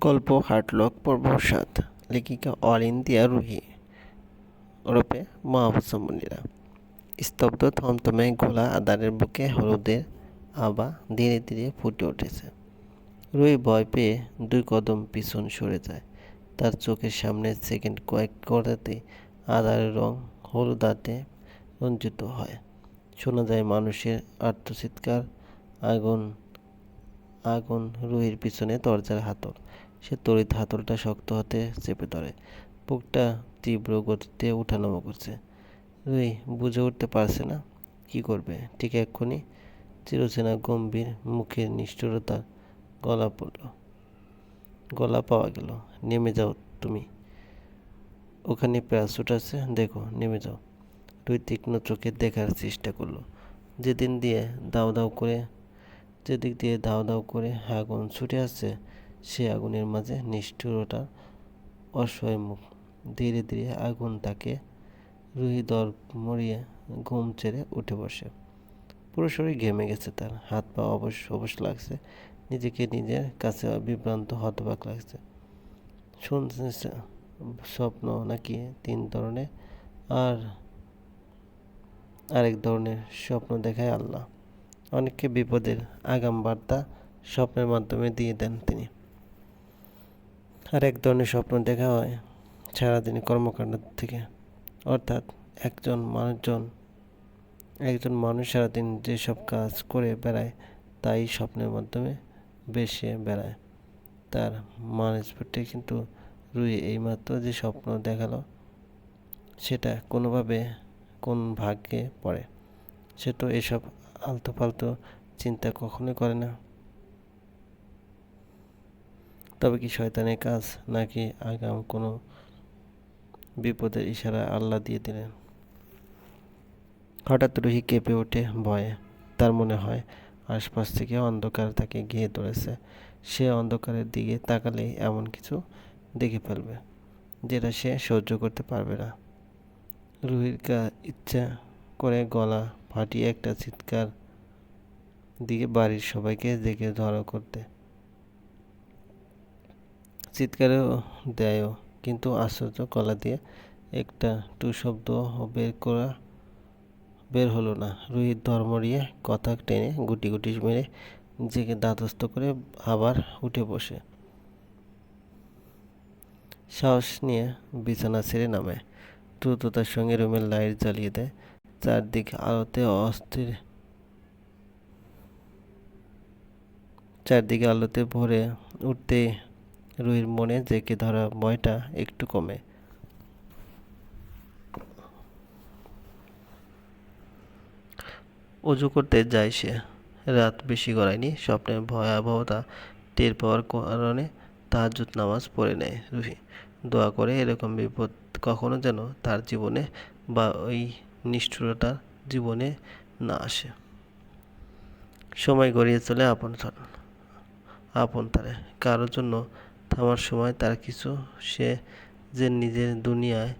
গল্প, হার্টলক পর্ব সাত লেখিকা অল ইন্ডিয়া রুহি, ওরফে মাহবুসা মুনিরা স্তব্ধ, থমথমে গোলা আদারের বুকে হলুদের আবা ধীরে ধীরে ফুটে উঠেছে। রুহি ভয় পেয়ে দুই কদম পিছন সরে যায়। তার চোখের সামনে সেকেন্ড কয়েক করতেই আদারের রং হলুদাতে রঞ্জিত হয়। শোনা যায় মানুষের আর্তচিৎকার আগুন আগুন রুহির পিছনে দরজার হাতল। সে তড়িৎ হাতলটা শক্ত হাতে চেপে ধরে। বুকটা তীব্র গতিতে উঠানামা করছে। রুহি বুঝে উঠতে পারছে না, কি করবে? ঠিক এক্ষুনি চিরচেনা গম্ভীর মুখের নিষ্ঠুরতার গলা পড়ল। গলা পাওয়া গেল, নেমে যাও তুমি। ওখানে প্যারাসুট আছে, দেখো, নেমে যাও। রুই তীক্ষ্ণ চোখে দেখার চেষ্টা করল। যেদিন দিয়ে দাও দাও করে, যেদিক দিয়ে দাও দাও করে আগুন ছুটে আসছে সে আগুনের মাঝে নিষ্ঠুরতা অসহায় মুখ। ধীরে ধীরে আগুন তাকে রুহি দর মরিয়ে ঘুম ছেড়ে উঠে বসে। পুরো শরীর ঘেমে গেছে তার। হাত পা অবশ অবশ লাগছে। নিজেকে নিজের কাছে বিভ্রান্ত, হতবাক লাগছে। শুনছে স্বপ্ন নাকি তিন ধরনের? আর আরেক ধরনের স্বপ্ন দেখায় আল্লাহ। অনেককে বিপদের আগাম বার্তা স্বপ্নের মাধ্যমে দিয়ে দেন তিনি। আর এক ধরনের স্বপ্ন দেখা হয় সারাদিন কর্মকাণ্ড থেকে। অর্থাৎ একজন মানুষজন, একজন মানুষ সারাদিন যেসব কাজ করে বেড়ায়, তাই স্বপ্নের মাধ্যমে বেশে বেড়ায়। তার মানুষপটে কিন্তু রুই এইমাত্র যে স্বপ্ন দেখাল, সেটা কোনোভাবে কোন ভাগ্যে পড়ে। সে তো এসব আলতু ফালতু চিন্তা কখনোই করে না। তবে কি শয়তানের কাজ নাকি আগাম কোনো বিপদের ইশারা আল্লাহ দিয়ে দিলেন? হঠাৎ রুহি কেঁপে ওঠে ভয়ে। তার মনে হয়, আশপাশ থেকে অন্ধকার তাকে ঘিরে ধরেছে। সে অন্ধকারের দিকে তাকালেই এমন কিছু দেখে ফেলবে, যেটা সে সহ্য করতে পারবে না। রুহির কা ইচ্ছা করে গলা ফাটিয়ে একটা চিৎকার দিকে বাড়ির সবাইকে দেখে ধরা করতে চিৎকারও দেয়ও। কিন্তু আশ্চর্য কলা দিয়ে একটা টু শব্দ বের করা বের হলো না। রুহির ধর্মরিয়ে কথা টেনে গুটি গুটি মেরে নিজেকে দাঁতস্থ করে আবার উঠে বসে। সাহস নিয়ে বিছানা ছেড়ে নামে। দ্রুততার সঙ্গে রুমের লাইট জ্বালিয়ে দেয়। চারদিক আলোতে অস্থির। চারদিকে আলোতে ভরে উঠতে রুহির মনে জেঁকে ধরা ভয়টা একটু কমে। অজু করতে যায় সে। রাত বেশি গড়ায়নি স্বপ্নের ভয়াবহতা টের পাওয়ার কারণে তাহাজুত নামাজ পড়ে নেয় রুহি। দোয়া করে এরকম বিপদ কখনো যেন তার জীবনে বা ওই নিষ্ঠুরতার জীবনে না আসে। সময় গড়িয়ে চলে আপন আপন তারে। কারোর জন্য থামার সময় তার কিছু, সে যে নিজের দুনিয়ায়,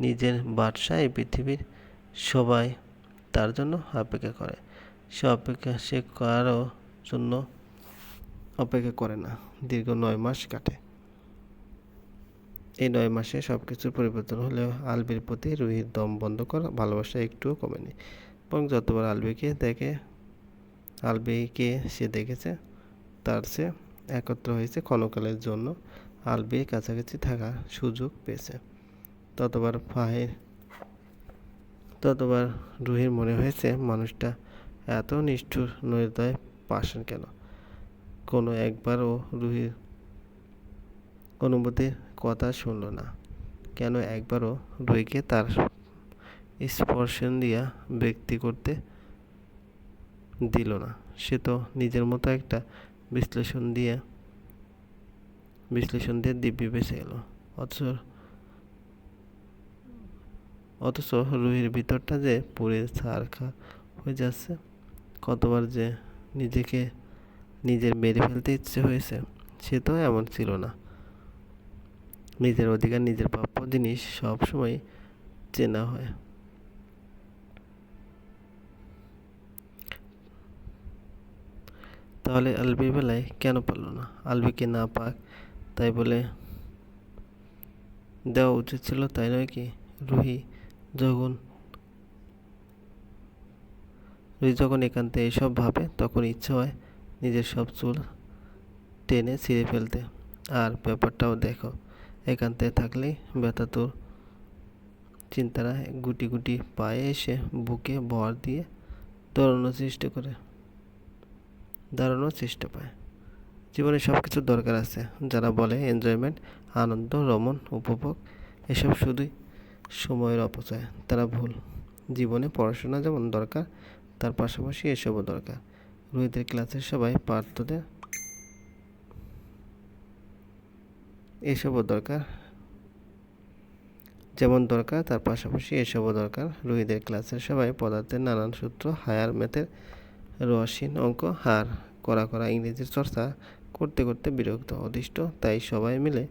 নিজের বাদশায় পৃথিবীর সবাই তার জন্য অপেক্ষা করে। সে অপেক্ষা, সে কারও জন্য অপেক্ষা করে না। দীর্ঘ নয় মাস কাটে। এই নয় মাসে সব কিছুর পরিবর্তন হলেও আলবির প্রতি রুহির দম বন্ধ করা, ভালোবাসা একটুও কমেনি। বরং যতবার আলবিকে দেখে, আলবিকে সে দেখেছে, তার সে একত্র হয়েছে ক্ষণকালের জন্য। আলবির কাছাকাছি থাকার সুযোগ পেয়েছে। ততবার ফাহের, ততবার রুহির মনে হয়েছে, মানুষটা এত নিষ্ঠুর নৈর্দয় পাশেন কেন? কোনো একবারও রুহির অনুমতির কথা শুনল না। কেন একবারও রুহিকে তার স্পর্শন দিয়া ব্যক্তি করতে দিল না? সে তো নিজের মতো একটা বিশ্লেষণ দিয়ে বিশ্লেষণ দিয়ে দিব্যি বেঁচে গেল। অথচ অথচ রুহির ভিতরটা যে পুড়ে ছাড়খা হয়ে যাচ্ছে। কতবার যে নিজেকে নিজের মেরে ফেলতে ইচ্ছে হয়েছে, সে তো এমন ছিল না। নিজের অধিকার, নিজের প্রাপ্য জিনিস সবসময় চেনা হয়। তাহলে আলবির বেলায় কেন পারল না? আলবিকে না পাক, তাই বলে দেওয়া উচিত ছিল, তাই নয় কি? রুহি যখন রুহি যখন একান্তে এসব ভাবে, তখন ইচ্ছে হয় নিজের সব চুল টেনে ছিঁড়ে ফেলতে। আর ব্যাপারটাও দেখো একান্তে থাকলেই ব্যথা তোর চিন্তারা গুটি গুটি পায়ে এসে বুকে ভর দিয়ে দৌড়ানোর চেষ্টা করে। দাঁড়ানোর চেষ্টা পায়। জীবনে সব কিছুর দরকার আছে, যারা বলে এনজয়মেন্ট আনন্দ রমন উপভোগ, এসব শুধুই সময়ের অপচয়, তারা ভুল। জীবনে পড়াশোনা যেমন দরকার, তার পাশাপাশি এসবও দরকার। রোহিতের ক্লাসের সবাই পার্থদের এসবও দরকার। যেমন দরকার, তার পাশাপাশি এসবও দরকার। রোহিতের ক্লাসের সবাই পদার্থের নানান সূত্র, হায়ার, ম্যাথের রসীন অঙ্ক হার করা করা ইংরেজির চর্চা করতে করতে বিরক্ত অদিষ্ট, তাই সবাই মিলে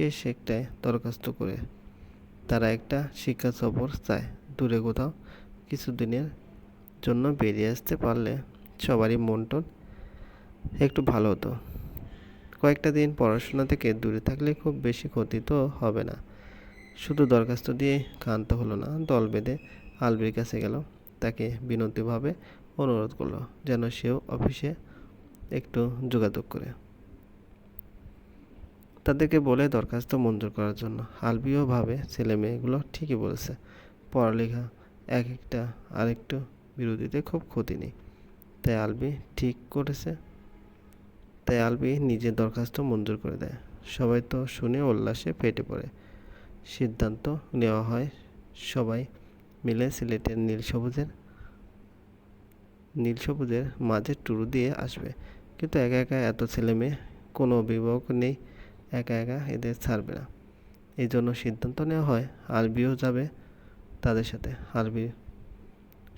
এসে একটাই দরখাস্ত করে তারা একটা শিক্ষা সফর চায়। দূরে কোথাও কিছুদিনের জন্য বেরিয়ে আসতে পারলে সবারই মন টন একটু ভালো হতো। কয়েকটা দিন পড়াশোনা থেকে দূরে থাকলে খুব বেশি ক্ষতি তো হবে না। শুধু দরখাস্ত দিয়ে ক্ষান্ত হলো না, দল বেঁধে আলবির কাছে গেল। তাকে বিনতিভাবে অনুরোধ করল যেন সেও অফিসে একটু যোগাযোগ করে। তাদেরকে বলে দরখাস্ত মঞ্জুর করার জন্য। আলবিও ভাবে, ছেলে মেয়েগুলো ঠিকই বলেছে। পড়ালেখা এক একটা, আরেকটু বিরোধীতে খুব ক্ষতি নেই। তাই আলবি ঠিক করেছে। তাই আলবি নিজের দরখাস্ত মঞ্জুর করে দেয়। সবাই তো শুনে উল্লাসে ফেটে পড়ে। সিদ্ধান্ত নেওয়া হয় সবাই মিলে সিলেটের নীল সবুজের নীল সবুজের মাঝে টুরু দিয়ে আসবে। কিন্তু একা একা এত ছেলে মেয়ে, কোনো অভিভাবক নেই, একা একা এদের ছাড়বে না। এই জন্য সিদ্ধান্ত নেওয়া হয়, আরবিও যাবে তাদের সাথে। আলবির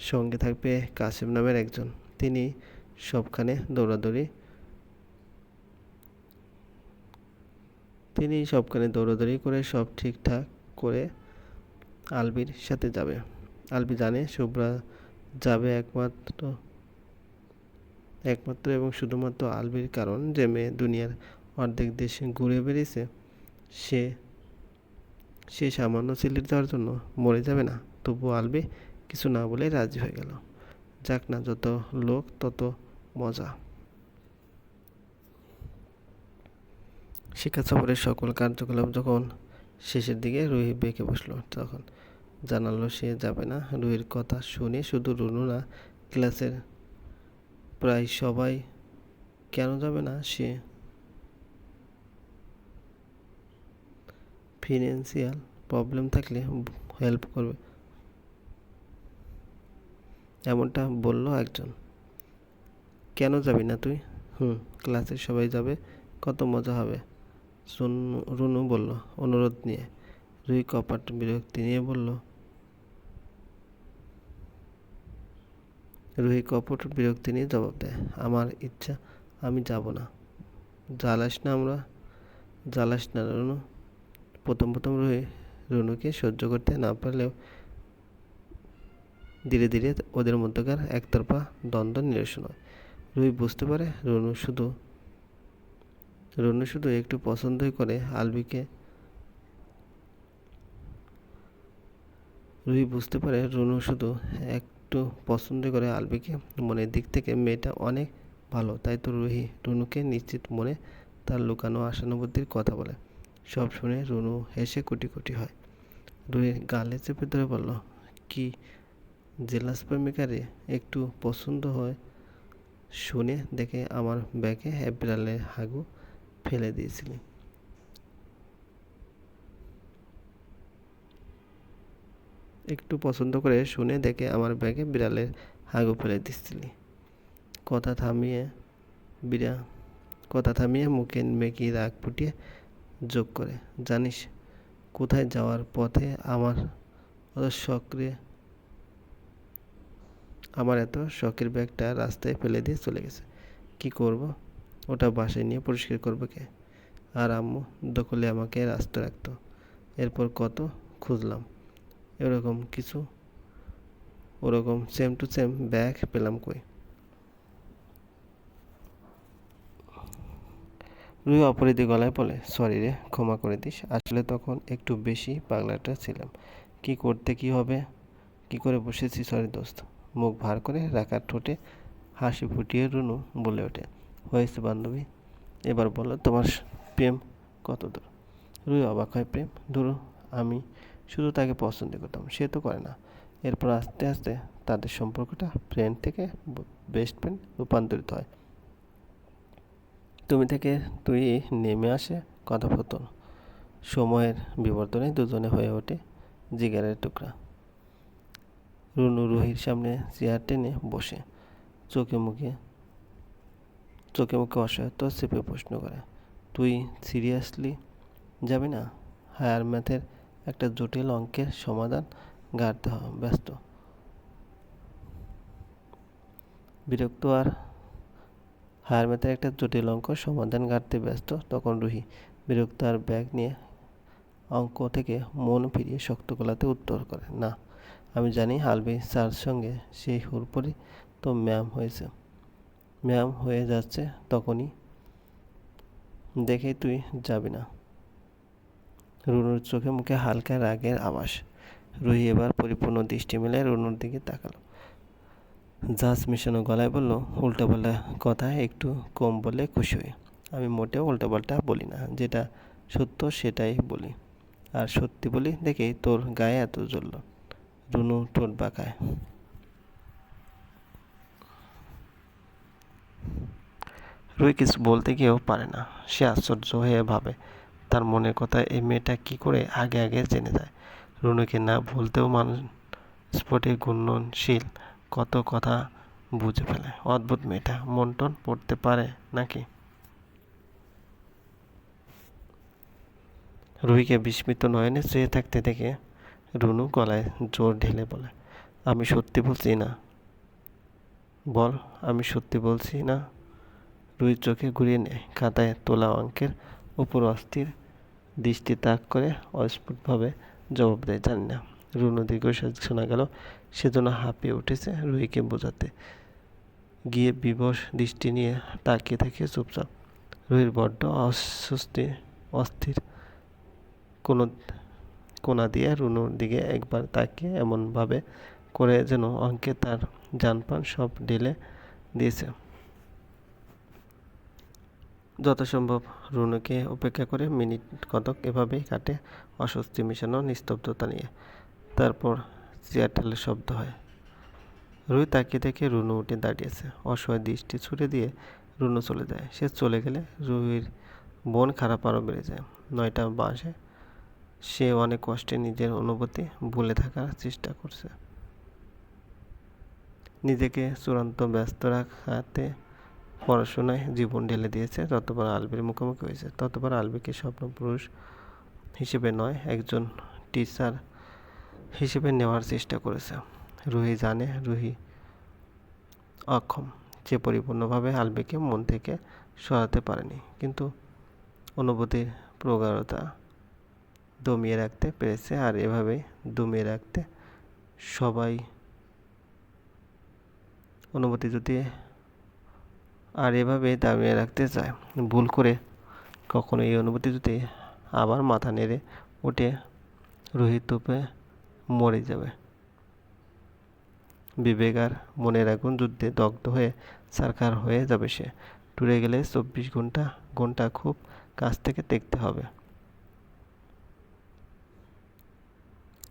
সঙ্গে থাকবে কাসিম নামের একজন। তিনি সবখানে দৌড়াদৌড়ি তিনি সবখানে দৌড়াদৌড়ি করে সব ঠিকঠাক করে আলবির সাথে যাবে। আলবি জানে শুভ্রা যাবে একমাত্র একমাত্র এবং শুধুমাত্র আলবির কারণ যে মেয়ে দুনিয়ার অর্ধেক দেশে ঘুরে বেরিয়েছে সে সে সামান্য সিলিট দেওয়ার জন্য মরে যাবে না। তবু আলবি কিছু না বলে রাজি হয়ে গেল। যাক না, যত লোক তত মজা। শিক্ষা সফরের সকল কার্যকলাপ যখন শেষের দিকে রুহি বেঁকে বসল, তখন জানালো সে যাবে না। রুহির কথা শুনে শুধু রুনু না, ক্লাসের প্রায় সবাই কেন যাবে না? সে ফিনান্সিয়াল প্রবলেম থাকলে হেল্প করবে। এমনটা বলল একজন। কেন যাবি না তুই? হুম ক্লাসের সবাই যাবে, কত মজা হবে। রুনু বলল, অনুরোধ নিয়ে। রুই কপাট বিরক্তি নিয়ে বলল রুহি কপট বিরক্তি নিয়ে জবাব দেয়, আমার ইচ্ছা, আমি যাব না। জ্বালাস না আমরা, জ্বালাস না রুনু। প্রথম প্রথম রুহি রুনুকে সহ্য করতে না পারলেও ধীরে ধীরে ওদের মধ্যকার একতরফা দ্বন্দ্ব নিরসন হয়। রুহি বুঝতে পারে রুনু শুধু রুনু শুধু একটু পছন্দই করে আলবিকে। রুহি বুঝতে পারে রুনু শুধু একটু পছন্দ করে আলবিকে। মনের দিক থেকে মেয়েটা অনেক ভালো, তাই তো রুহি, রুনুকে নিশ্চিত মনে তার লুকানো আশানুভূতির কথা বলে। সব শুনে রুনু হেসে কুটি কুটি হয়। রুহির গালে চেপে ধরে বলল, কি জেলাস প্রেমিকারে একটু পছন্দ হয় শুনে দেখে আমার ব্যাগে বিড়ালের হাগু ফেলে দিয়েছিলি। একটু পছন্দ করে শুনে দেখে আমার ব্যাগে বিড়ালের হাগু ফেলে দিচ্ছিলি। কথা থামিয়ে, বিড়া, কথা থামিয়ে মুখে মেকি রাগ ফুটিয়ে যোগ করে, জানিস, কোথায় যাওয়ার পথে আমার অত সক্রিয় আমার এত শখের ব্যাগটা রাস্তায় ফেলে দিয়ে চলে গেছে। কি করব? ওটা বাসায় নিয়ে পরিষ্কার করব কে? আর আম্মু, দখলে আমাকে রাস্তা রাখতো। এরপর কত খুঁজলাম। এরকম কিছু, ওরকম সেম টু সেম ব্যাগ পেলাম কই? রুই অপরিধি গলায় বলে সরি রে, ক্ষমা করে দিস। আসলে তখন একটু বেশি পাগলাটা ছিলাম। কি করতে কি হবে? কি করে বসেছি? সরি দোস্ত। মুখ ভার করে রাখার ঠোঁটে হাসি ফুটিয়ে রুনু বলে ওঠে, হয়েছে বান্ধবী, এবার বলো তোমার প্রেম কত দূর রুই অবাক হয়, প্রেম? ধরো, আমি শুধু তাকে পছন্দ করতাম, সে তো করে না। এরপর আস্তে আস্তে তাদের সম্পর্কটা ফ্রেন্ড থেকে বেস্ট ফ্রেন্ড রূপান্তরিত হয়। তুমি থেকে তুই নেমে আসে কথোপকথন সময়ের বিবর্তনে দুজনে হয়ে ওঠে জিগারের টুকরা। রুনু রুহির সামনে চেয়ার টেনে বসে, চোখে মুখে চোখে মুখে অসহায়ত্ব চেপে প্রশ্ন করে, তুই সিরিয়াসলি যাবি না? হায়ার ম্যাথের একটা জটিল অঙ্কের সমাধান গাড়তে ব্যস্ত। বিরক্ত আর হায়ার ম্যাথের একটা জটিল অঙ্ক সমাধান গাড়তে ব্যস্ত, তখন রুহি বিরক্ত আর ব্যাগ নিয়ে অঙ্ক থেকে মন ফিরিয়ে শক্ত গলাতে উত্তর করে, না, আমি জানি হালবি স্যার সঙ্গে সেই হুরপরই তো ম্যাম হয়েছে। ম্যাম হয়ে যাচ্ছে তখনই দেখে তুই যাবি না। রুনুর চোখে মুখে হালকা রাগের আভাস। রুহি এবার পরিপূর্ণ দৃষ্টি মেলে রুনুর দিকে তাকালো। জাজ মিশানো গলায় বলল উল্টাপাল্টা কথা, একটু কম বলে খুশি হই। আমি মোটেও উল্টোপাল্টা বলি না, যেটা সত্য সেটাই বলি। আর সত্যি বলি দেখেই তোর গায়ে এত জ্বলল রুনু ঠোঁট বাঁকায়। রুই কিছু বলতে গিয়েও পারে না। সে আশ্চর্য হয়ে ভাবে তার মনের কথা এই মেয়েটা কি করে আগে আগে জেনে যায়? রুনুকে না বলতেও মানুষ স্পটে গুণনশীল কত কথা বুঝে ফেলে। অদ্ভুত মেয়েটা মন টন পড়তে পারে নাকি? রুহিকে বিস্মিত নয়নে চেয়ে থাকতে দেখে রুনু গলায় জোর ঢেলে বলে, আমি সত্যি বলছি না। বল, আমি সত্যি বলছি না? রুই চোখে ঘুরিয়ে নেয় খাতায় তোলা অঙ্কের উপর অস্থির দৃষ্টি তাক করে অস্ফুটভাবে জবাব দেয়। জানি না। রুনু দীর্ঘশ্বাস শোনা গেল। সেজন্য হাঁপিয়ে উঠেছে রুহিকে বোঝাতে। গিয়ে বিবশ দৃষ্টি নিয়ে তাকিয়ে থেকে চুপচাপ। রুহির বড্ড অস্বস্তি, অস্থির। কোনো কোনা দিয়ে রুনুর দিকে একবার তাকিয়ে এমনভাবে করে যেন অঙ্কে তার জানপান সব ঢেলে দিয়েছে। যত সম্ভব রুনুকে উপেক্ষা করে মিনিট কতক এভাবেই কাটে অস্বস্তি মেশানো নিস্তব্ধতা নিয়ে। তারপর চেয়ার ঠেলের শব্দ হয়। রুই তাকিয়ে দেখে রুনু উঠে দাঁড়িয়েছে। অসহায় দৃষ্টি ছুড়ে দিয়ে রুনু চলে যায়। সে চলে গেলে রুহির বোন খারাপ আরও বেড়ে যায়। নয়টা বাসে সে অনেক কষ্টে নিজের অনুভূতি ভুলে থাকার চেষ্টা করছে। নিজেকে চূড়ান্ত ব্যস্ত রাখাতে পড়াশোনায় জীবন ঢেলে দিয়েছে ততবার আলবির মুখোমুখি হয়েছে, ততবার আলবিকে স্বপ্নপুরুষ হিসেবে নয়, একজন টিচার হিসেবে নেওয়ার চেষ্টা করেছে। রুহি জানে, রুহি অক্ষম। যে পরিপূর্ণভাবে আলবিকে মন থেকে সরাতে পারেনি, কিন্তু অনুভূতির প্রগাঢ়তা দমিয়ে রাখতে পেরেছে আর এভাবে দমিয়ে রাখতে সবাই অনুভূতি যদি আর এভাবে দামিয়ে রাখতে চায়। ভুল করে কখনো এই অনুভূতি যদি আবার মাথা নেড়ে উঠে রোহিত তোপে মরে যাবে। বিবেক আর মনের আগুন যুদ্ধে দগ্ধ হয়ে সারকার হয়ে যাবে সে। টুরে গেলে চব্বিশ ঘণ্টা ঘণ্টা খুব কাছ থেকে দেখতে হবে।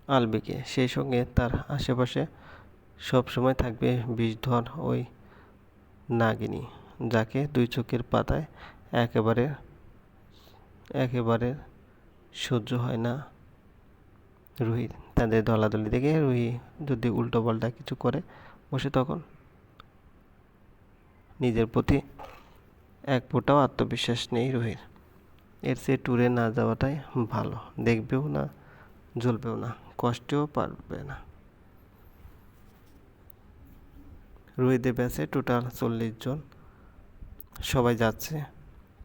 আলবিকে সেই সঙ্গে তার আশেপাশে সব সময় থাকবে বিষধর ওই নাগিনী। যাকে দুই চোখের পাতায় একেবারে একেবারে সহ্য হয় না। রুহি তাদের দলাদলি দেখে রুহি যদি উল্টো পাল্টা কিছু করে, বসে তখন নিজের প্রতি এক ফোটাও আত্মবিশ্বাস নেই রুহির। এর সে ট্যুরে না যাওয়াটাই ভালো। দেখবেও না, জ্বলবেও না, কষ্টেও পারবে না। রুহিদের ব্যাচে টোটাল চল্লিশ জন সবাই যাচ্ছে।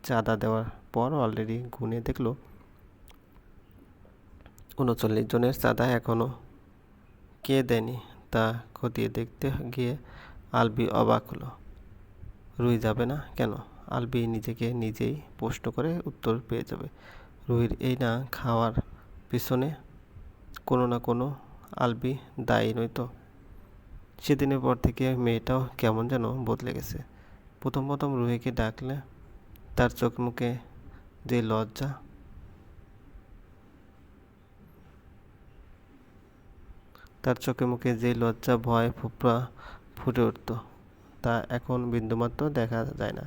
চাঁদা দেওয়ার পর অলরেডি গুনে দেখল উনচল্লিশ জনের চাঁদা এখনও কে দেয়নি? তা খতিয়ে দেখতে গিয়ে আলবি অবাক হলো। রুই যাবে না কেন? আলবি নিজেকে নিজেই প্রশ্ন করে উত্তর পেয়ে যাবে। রুহির এই না খাওয়ার পিছনে কোনো না কোনো আলবি দায়ী নয়তো সেদিনের পর থেকে মেয়েটাও কেমন যেন বদলে গেছে। প্রথম প্রথম রুহিকে ডাকলে তার চোখ মুখে যে লজ্জা। তার চোখে মুখে যে লজ্জা, ভয়, ফুপড়া ফুটে উঠত, তা এখন বিন্দুমাত্র দেখা যায় না।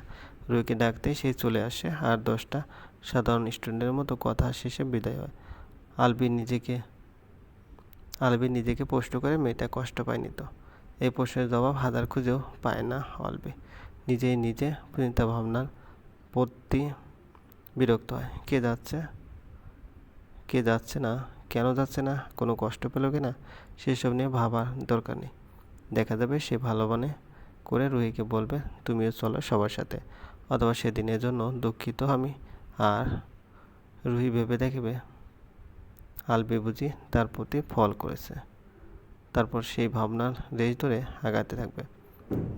রুহিকে ডাকতে সে চলে আসে আর দশটা সাধারণ স্টুডেন্টের মতো কথা শেষে বিদায় হয়। আলবি নিজেকে আলবি নিজেকে প্রশ্ন করে মেয়েটা কষ্ট পায়নি তো। এই প্রশ্নের জবাব হাজার খুঁজেও পায় না আলবি। নিজেই নিজে চিন্তা ভাবনার প্রতি বিরক্ত হয়। কে যাচ্ছে? কে যাচ্ছে না? কেন যাচ্ছে না? কোনো কষ্ট পেল কি না? সেসব নিয়ে ভাবার দরকার নেই। দেখা যাবে সে ভালো মানে করে রুহিকে বলবে, তুমিও চলো সবার সাথে। অথবা সেদিনের জন্য দুঃখিত আমি। আর রুহি ভেবে দেখবে, আলবি বুঝি তার প্রতি ফল করেছে। তারপর সেই ভাবনার রেশ ধরে আগাতে থাকবে।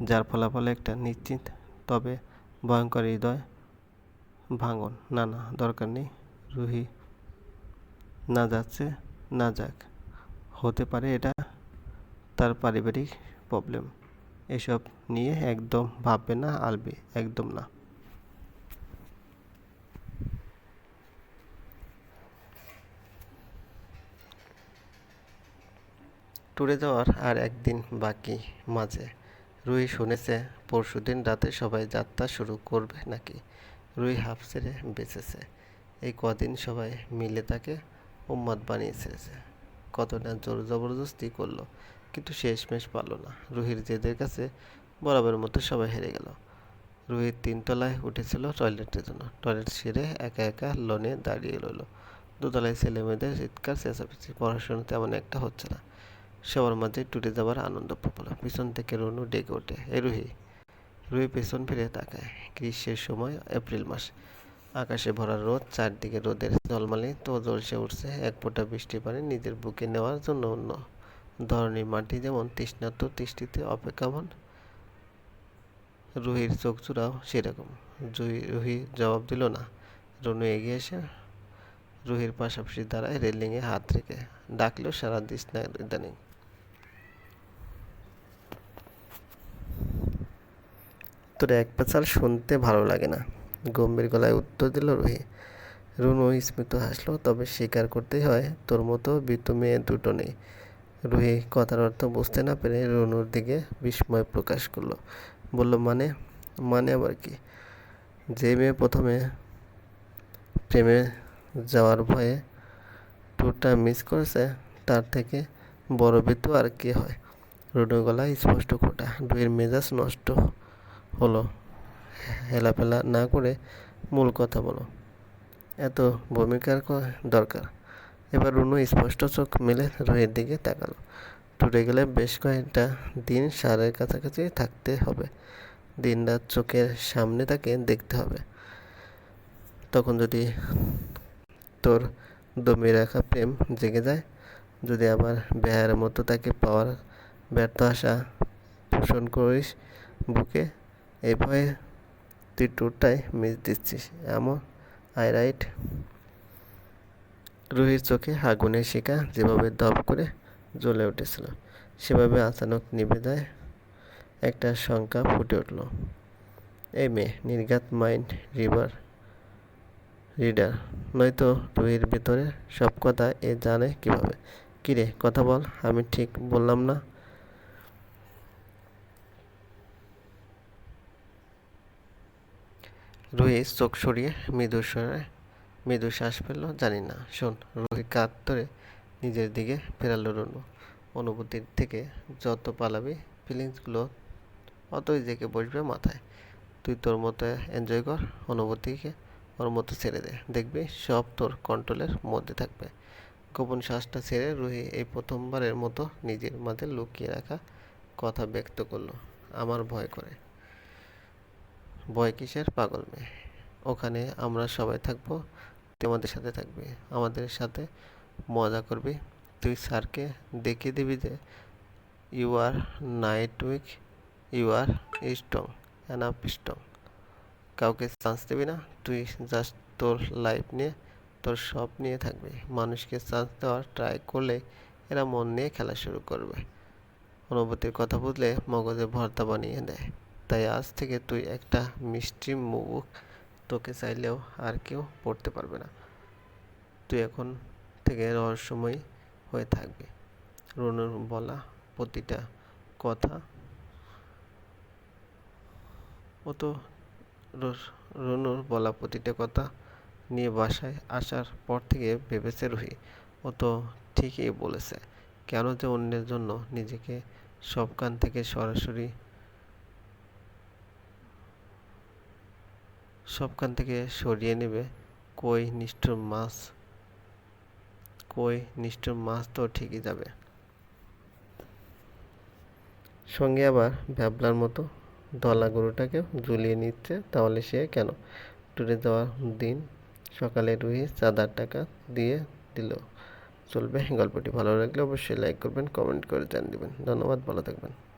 যার ফলাফলে একটা নিশ্চিত, তবে ভয়ঙ্কর হৃদয়, ভাঙন। না না, দরকার নেই। রুহি, না যাচ্ছে, না যাক। হতে পারে এটা তার পারিবারিক প্রবলেম এসব নিয়ে একদম ভাববে না, আলবে একদম না। ট্যুরে যাওয়ার আর একদিন বাকি মাঝে। রুই শুনেছে, পরশুদিন রাতে সবাই যাত্রা শুরু করবে নাকি? রুই হাফ ছেড়ে বেঁচেছে। এই কদিন সবাই মিলে তাকে উম্মাদ বানিয়েছে কত না জোর জবরদস্তি করল, কিন্তু শেষমেশ পারল না। রুহির জেদের কাছে বরাবরের মতো সবাই হেরে গেল। রুহির তিনতলায় উঠেছিল টয়লেটের জন্য। টয়লেট সেরে একা একা লনে দাঁড়িয়ে রইল। দোতলায় ছেলে মেয়েদের চিৎকার, চেঁচামেচি, পড়াশোনা তেমন একটা হচ্ছে না। সবার মাঝে টুটে যাওয়ার আনন্দ প্রবল। পিছন থেকে রনু ডেকে ওঠে, এ রুহি। রুহি পেছন ফিরে তাকায়। গ্রীষ্মের সময়, এপ্রিল মাস। আকাশে ভরা রোদ, চারদিকে রোদের ঝলমালি, তো জলসে উঠছে এক ফোঁটা বৃষ্টি পানি নিজের বুকে নেওয়ার জন্য অন্য। ধরনের মাটি যেমন তৃষ্ণার্ত তৃষ্টিতে অপেক্ষামান রুহির চোখ চূড়াও সেরকম। রুহি জবাব দিল না। রনু এগিয়ে এসে রুহির পাশাপাশি দাঁড়ায় রেলিংয়ে হাত রেখে। ডাকলেও সারা দিস না ইদানিং। তোর এক পেঁচাল শুনতে ভালো লাগে না। গম্ভীর গলায় উত্তর দিল, রুহি, রুনু স্মিত হাসলো, তবে স্বীকার করতেই হয়, তোর মতো বিতু মেয়ে দুটো নেই। রুহি কথার অর্থ বুঝতে না পেরে রুনুর দিকে বিস্ময় প্রকাশ করল। বলল মানে মানে আবার কি? যে মেয়ে প্রথমে প্রেমে যাওয়ার ভয়ে ট্যুরটা মিস করেছে, তার থেকে বড় বিতু আর কি হয়? রুনুর গলায় স্পষ্ট খোটা রুহির মেজাজ নষ্ট হলো হেলাফেলা না করে মূল কথা বলো। এত ভূমিকার দরকার। এবার রুনু স্পষ্ট চোখ মেলে রোহির দিকে তাকালো। টুটে গেলে বেশ কয়েকটা দিন সারের কাছাকাছি থাকতে হবে। দিন রাত চোখের সামনে তাকে দেখতে হবে। তখন যদি তোর দমিয়ে রাখা প্রেম জেগে যায়, যদি আবার বেহার মতো তাকে পাওয়ার ব্যর্থ আশা পোষণ করিস বুকে এই ভয়ে তুই ট্যুরটাই মিস দিচ্ছিস। এমন আই রাইট রুহির চোখে আগুনের শিকা যেভাবে দপ করে জ্বলে উঠেছিল, সেভাবে আচানক নিভে যায় একটা শঙ্কা ফুটে উঠল। এই মেয়ে, নির্ঘাত মাইন্ড রিভার রিডার, নয়তো রুহির ভেতরে সব কথা এ জানে কীভাবে? কিরে, কথা বল, আমি ঠিক বললাম না? রুহি চোখ সরিয়ে মৃদু স্বরে মৃদু শ্বাস ফেলল, জানি না, শোন, রুহি কাঁধ ধরে নিজের দিকে ফেরালো রনু। অনুভূতির থেকে যত পালাবি ফিলিংসগুলো অতই জেগে বসবে মাথায়। তুই তোর মতো এনজয় কর, অনুভূতিকে ওর মতো ছেড়ে দে। দেখবি সব তোর কন্ট্রোলের মধ্যে থাকবে। গোপন শ্বাসটা ছেড়ে রুহি এই প্রথমবারের মতো নিজের মাঝে লুকিয়ে রাখা কথা ব্যক্ত করল। আমার ভয় করে। ভয় কিসের পাগল মেয়ে? ওখানে আমরা সবাই থাকব, তুই আমাদের সাথে থাকবি, আমাদের সাথে মজা করবি। তুই স্যারকে দেখিয়ে দিবি যে you are not weak you are strong enough strong কাউকে চান্স দিবি না, তুই জাস্ট তোর লাইফ নিয়ে, তোর সব নিয়ে থাকবি। মানুষকে চান্স দেওয়ার ট্রাই করলে এরা মন নিয়ে খেলা শুরু করবে। অনুভূতির কথা বুঝলে মগজে ভর্তা বানিয়ে দেয়। তাই আজ থেকে তুই একটা মিষ্টি মুখ তোকে চাইলেও আর কেউ পড়তে পারবে না। তুই এখন থেকে রহস্যময় হয়ে থাকবি। রুনুর বলা প্রতিটা কথা ও তো রুনুর বলা প্রতিটা কথা নিয়ে বাসায় আসার পর থেকে ভেবেছে রুহি। ও তো ঠিকই বলেছে। কেন যে অন্যের জন্য নিজেকে সব কান থেকে সরাসরি সব কান থেকে সরিয়ে নেবে। কই নিষ্ঠুর মাছ? কই নিষ্ঠুর মাছ তো ঠিকই যাবে। সঙ্গে আবার ভ্যাবলার মতো দলা গরুটাকে ঝুলিয়ে নিচ্ছে, তাহলে সে কেন? ট্যুরে যাওয়ার দিন সকালে রুহি চাঁদার টাকা দিয়ে দিল। চলবে। গল্পটি ভালো লাগলে অবশ্যই লাইক করবেন কমেন্ট করে জান দেবেন। ধন্যবাদ, ভালো থাকবেন।